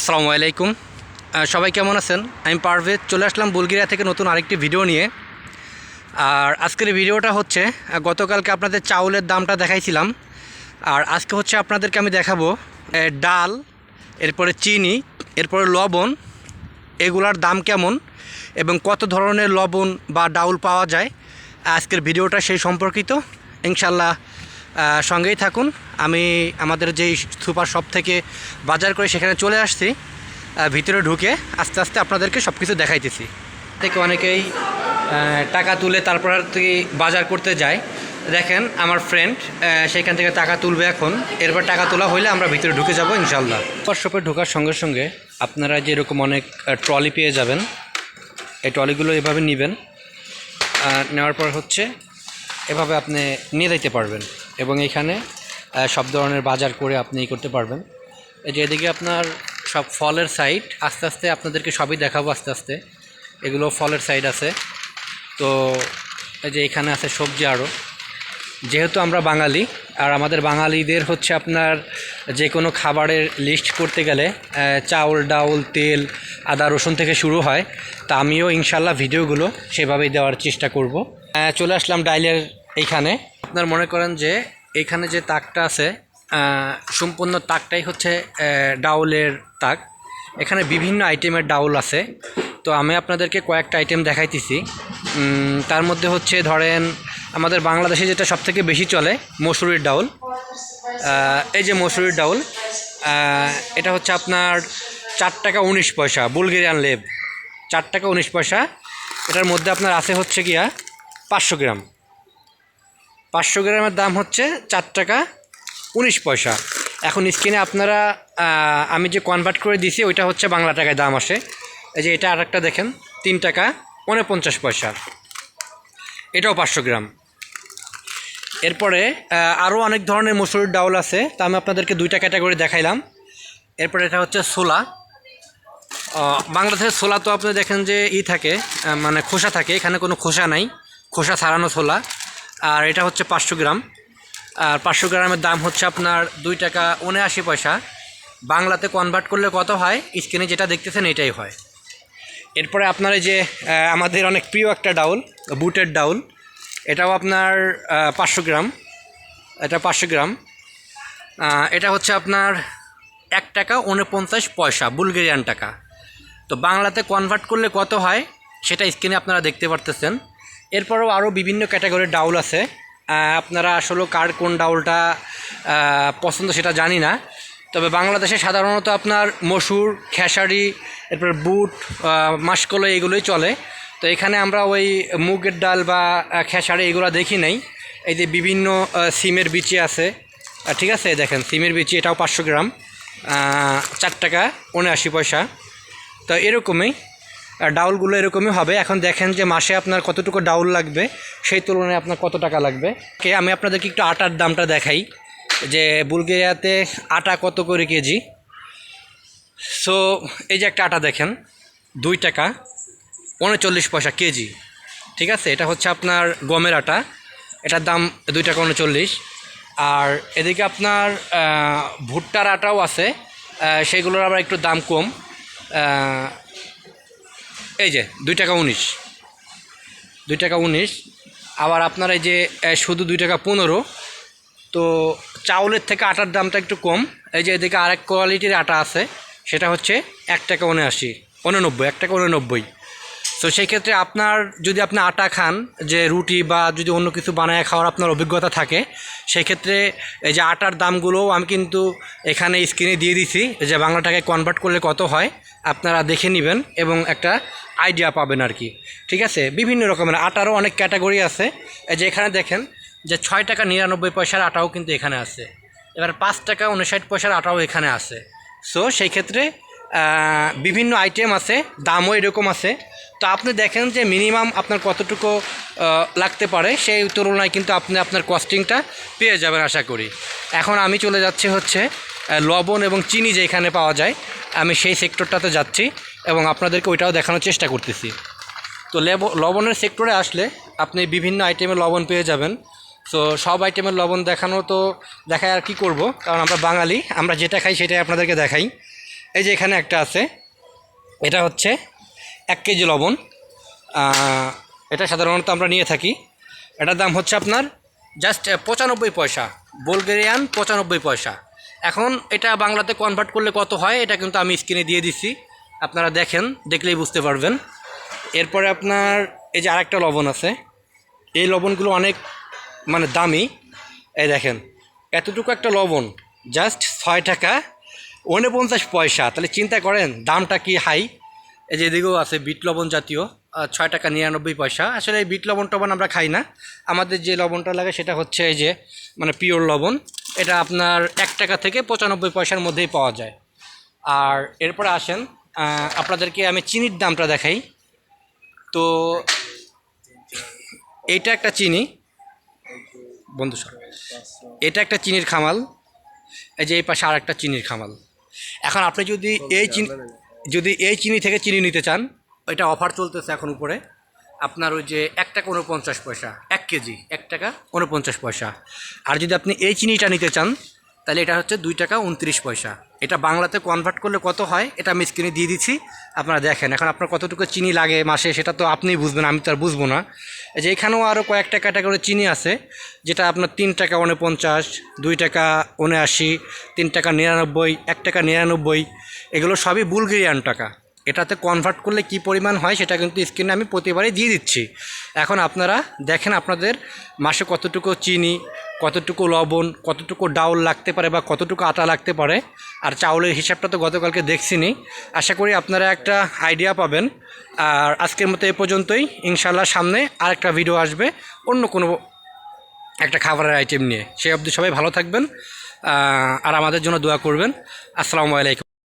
আসসালামু আলাইকুম। সবাই কেমন আছেন? আমি পারভেজ, চলে আসলাম বুলগেরিয়া থেকে নতুন আরেকটি ভিডিও নিয়ে। আর আজকের ভিডিওটা হচ্ছে গতকালকে আপনাদের চাউলের দামটা দেখাইছিলাম। আর আজকে হচ্ছে আপনাদেরকে আমি দেখাবো ডাল, এরপরে চিনি, এরপরে লবণ, এগুলার দাম কেমন এবং কত ধরনের লবণ বা ডাউল পাওয়া যায়। আজকের ভিডিওটা সেই সম্পর্কিত। ইনশাল্লাহ সঙ্গেই থাকুন। আমি আমাদের যেই সুপার শপ থেকে বাজার করে সেখানে চলে আসছি ভিতরে ঢুকে আস্তে আস্তে আপনাদেরকে সব কিছু দেখাইতেছি। থেকে অনেকেই টাকা তুলে তারপর থেকে বাজার করতে যায়। দেখেন আমার ফ্রেন্ড সেখান থেকে টাকা তুলবে এখন। এরপর টাকা তোলা হইলে আমরা ভিতরে ঢুকে যাব ইনশাল্লাহ সুপার শপে ঢোকার সঙ্গে সঙ্গে আপনারা যেরকম অনেক ট্রলি পেয়ে যাবেন, এই ট্রলিগুলো এভাবে নেবেন। নেওয়ার পর হচ্ছে, এভাবে আপনি নিয়ে যাইতে পারবেন। এবং এখানে সব ধরনের বাজার করে আপনি করতে পারবেন। এই যে এদিকে আপনার সব ফলের সাইড আস্তে আস্তে আপনাদেরকে সবই দেখাবো আস্তে আস্তে। এগুলো ফলের সাইড আছে। তো এই যে এখানে আছে সবজি আরও যেহেতু আমরা বাঙালি, আর আমাদের বাঙালিদের হচ্ছে আপনার যে কোনো খাবারের লিস্ট করতে গেলে চাউল, ডাউল, তেল, আদা, রসুন থেকে শুরু হয়। তা আমিও ইনশাল্লাহ ভিডিওগুলো সেভাবেই দেওয়ার চেষ্টা করব। চলে আসলাম ডাইলের এইখানে আপনার মনে করেন যে এইখানে যে তাকটা আছে সম্পূর্ণ তাকটাই হচ্ছে ডাউলের তাক। এখানে বিভিন্ন আইটেমের ডাউল আছে। তো আমি আপনাদেরকে কয়েকটা আইটেম দেখাইতেছি। তার মধ্যে হচ্ছে ধরেন, আমাদের বাংলাদেশে যেটা সবথেকে বেশি চলে, মসুরির ডাউল। এই যে মসুরির ডাউল এটা হচ্ছে আপনার চার টাকা উনিশ পয়সা, বুলগেরিয়ান লেব। চার টাকা উনিশ পয়সা। এটার মধ্যে আপনার আছে হচ্ছে গিয়া পাঁচশো গ্রাম। পাঁচশো গ্রামের দাম হচ্ছে চার টাকা উনিশ পয়সা। এখন স্ক্রিনে আপনারা আমি যে কনভার্ট করে দিছি ওইটা হচ্ছে বাংলা টাকায় দাম আসে। এই যে এটা আরেকটা দেখেন, তিন টাকা উনপঞ্চাশ পয়সা। এটাও পাঁচশো গ্রাম। এরপরে আরও অনেক ধরনের মসুরির ডাউল আছে, তা আমি আপনাদেরকে দুইটা ক্যাটাগরি দেখাইলাম। এরপরে এটা হচ্ছে সোলা বাংলাদেশের ছোলা তো আপনি দেখেন যে ই থাকে মানে খোসা থাকে, এখানে কোনো খোসা নাই। খোসা ছাড়ানো ছোলা। আর এটা হচ্ছে পাঁচশো গ্রাম। আর পাঁচশো গ্রামের দাম হচ্ছে আপনার দুই টাকা উনআশি পয়সা। বাংলাতে কনভার্ট করলে কত হয়? স্ক্রিনে যেটা দেখতেছেন এটাই হয়। এরপরে আপনার যে আমাদের অনেক প্রিয় একটা ডাউল, বুটের ডাউল। এটাও আপনার পাঁচশো গ্রাম। এটা পাঁচশো গ্রাম। এটা হচ্ছে আপনার এক টাকা উনপঞ্চাশ পয়সা, বুলগেরিয়ান টাকা। তো বাংলাতে কনভার্ট করলে কত হয়? সেটা স্ক্রিনে আপনারা দেখতে পারতেছেন। এরপরও আরও বিভিন্ন ক্যাটাগরির ডাউল আছে। আপনারা আসলে কার কোন ডাউলটা পছন্দ সেটা জানি না। তবে বাংলাদেশে সাধারণত আপনার মসুর খেসারি এরপর বুট আহ, মাসকলাই এগুলোই চলে। তো এখানে আমরা ওই মুগের ডাল বা খেসারি এগুলো দেখি নাই। এই যে বিভিন্ন সিমের বিচি আছে। ঠিক আছে দেখেন সিমের বিচি এটাও পাঁচশো গ্রাম। চার টাকা উনআশি পয়সা। তো এরকমই। ডাউলগুলো এরকমই হবে। এখন দেখেন যে মাসে আপনার কতটুকু ডাউল লাগবে, সেই তুলনায় আপনার কত টাকা লাগবে। কে, আমি আপনাদেরকে একটু আটার দামটা দেখাই। যে বুলগেরিয়াতে আটা কত করে কেজি? সো এই যে একটা আটা দেখেন, দুই টাকা, উনচল্লিশ পয়সা কেজি। ঠিক আছে? এটা হচ্ছে আপনার গমের আটা। এটার দাম দুই টাকা উনচল্লিশ। আর এদিকে আপনার ভুট্টার আটাও আছে। সেগুলোর আবার একটু দাম কম। এই যে, দুই টাকা উনিশ। দুই টাকা উনিশ। আবার আপনার এই যে শুধু দুই টাকা পনেরো। তো চাউলের থেকে আটার দামটা একটু কম। এই যে এদিকে আরেক কোয়ালিটির আটা আছে, সেটা হচ্ছে এক টাকা উনআশি, উননব্বই, এক টাকা উননব্বই। তো সেই ক্ষেত্রে আপনার যদি আপনি আটা খান, যে রুটি বা যদি অন্য কিছু বানায় খাওয়ার আপনার অভিজ্ঞতা থাকে, সেই ক্ষেত্রে এই যে আটার দামগুলোও আমি কিন্তু এখানে স্ক্রিনে দিয়ে দিছি যে বাংলা টাকায় কনভার্ট করলে কত হয়, আপনারা দেখে নেবেন এবং একটা আইডিয়া পাবেন আর কি। ঠিক আছে? বিভিন্ন রকমের আটারও অনেক ক্যাটাগরি আছে। এই যে এখানে দেখেন যে ছয় টাকা নিরানব্বই পয়সার আটাও কিন্তু এখানে আছে। এবার পাঁচ টাকা উনষাট পয়সার আটাও এখানে আছে। সো সেই ক্ষেত্রে বিভিন্ন আইটেম আছে, দামও এরকম আছে। তো আপনি দেখেন যে মিনিমাম আপনার কতটুকু লাগতে পারে, সেই তুলনায় কিন্তু আপনি আপনার কস্টিংটা পেয়ে যাবেন আশা করি। এখন আমি চলে যাচ্ছি হচ্ছে লবণ এবং চিনি যেখানে পাওয়া যায়, আমি সেই সেক্টরটাতে যাচ্ছি এবং আপনাদেরকে ওইটাও দেখানোর চেষ্টা করতেছি। তো লেব, লবণের সেক্টরে আসলে আপনি বিভিন্ন আইটেমের লবণ পেয়ে যাবেন। তো সব আইটেমের লবণ দেখানো তো, দেখায় আর কি করব? কারণ আমরা বাঙালি, আমরা যেটা খাই সেটাই আপনাদেরকে দেখাই। এই যে এখানে একটা আছে, এটা হচ্ছে এক কেজি লবণ। এটা সাধারণত আমরা নিয়ে থাকি। এটার দাম হচ্ছে আপনার জাস্ট পঁচানব্বই পয়সা বুলগেরিয়ান পঁচানব্বই পয়সা। এখন এটা বাংলাতে কনভার্ট করলে কত হয়, এটা কিন্তু আমি স্ক্রিনে দিয়ে দিচ্ছি। আপনারা দেখেন, দেখলেই বুঝতে পারবেন। এরপরে আপনার এই যে আরেকটা লবণ আছে, এই লবণগুলো অনেক মানে দামি। এই দেখেন, এতটুকু একটা লবণ জাস্ট ছয় টাকা উনপঞ্চাশ পয়সা। তাহলে চিন্তা করেন, দামটা কি হাই? এই যে এদিকেও আছে বিট লবণ জাতীয় ছয় টাকা নিরানব্বই পয়সা। আসলে এই বিট লবণ টবণ আমরা খাই না। আমাদের যে লবণটা লাগে সেটা হচ্ছে এই যে মানে পিওর লবণ। এটা আপনার এক টাকা থেকে পঁচানব্বই পয়সার মধ্যেই পাওয়া যায়। আর এরপরে আসেন আপনাদেরকে আমি চিনির দামটা দেখাই। তো এইটা একটা চিনি। বন্ধু সর, এটা একটা চিনির খামাল। এই যে এই পাশে আর একটা চিনির খামাল। এখন আপনি যদি এই চিনি যদি এই চিনি থেকে চিনি নিতে চান এটা অফার চলতেছে এখন উপরে। আপনার ওই যে এক টাকা উনপঞ্চাশ পয়সা এক কেজি এক টাকা উনপঞ্চাশ পয়সা। আর যদি আপনি এই চিনিটা নিতে চান তাহলে এটা হচ্ছে দুই টাকা উনত্রিশ পয়সা। এটা বাংলাতে কনভার্ট করলে কত হয় এটা আমি স্ক্রিনে দিয়ে দিচ্ছি আপনারা দেখেন। এখন আপনার কতটুকু চিনি লাগে মাসে সেটা তো আপনিই বুঝবেন আমি তো আর বুঝব না। যে এখানেও আরও কয়েকটা ক্যাটাগরি চিনি আছে, যেটা আপনার তিন টাকা উনপঞ্চাশ, দুই টাকা উনআশি, তিন টাকা নিরানব্বই, এক টাকা নিরানব্বই, এগুলো সবই বুলগেরিয়ান টাকা। এটাতে কনভার্ট করলে কি পরিমাণ হয় সেটা কিন্তু স্ক্রিনে আমি প্রতিবারই দিয়ে দিচ্ছি। এখন আপনারা দেখেন আপনাদের মাসে কতটুকু চিনি কতটুকু লবণ, কতটুকু ডাউল লাগতে পারে বা কতটুকু আটা লাগতে পারে, আর চাউলের হিসাবটা তো গতকালকে দেখছিনি। আশা করি আপনারা একটা আইডিয়া পাবেন। আর আজকের মতো এ পর্যন্তই। ইনশাল্লাহ সামনে আর একটা ভিডিও আসবে অন্য কোনো একটা খাবারের আইটেম নিয়ে। সে অবধি সবাই ভালো থাকবেন আর আমাদের জন্য দোয়া করবেন। আসসালামু আলাইকুম।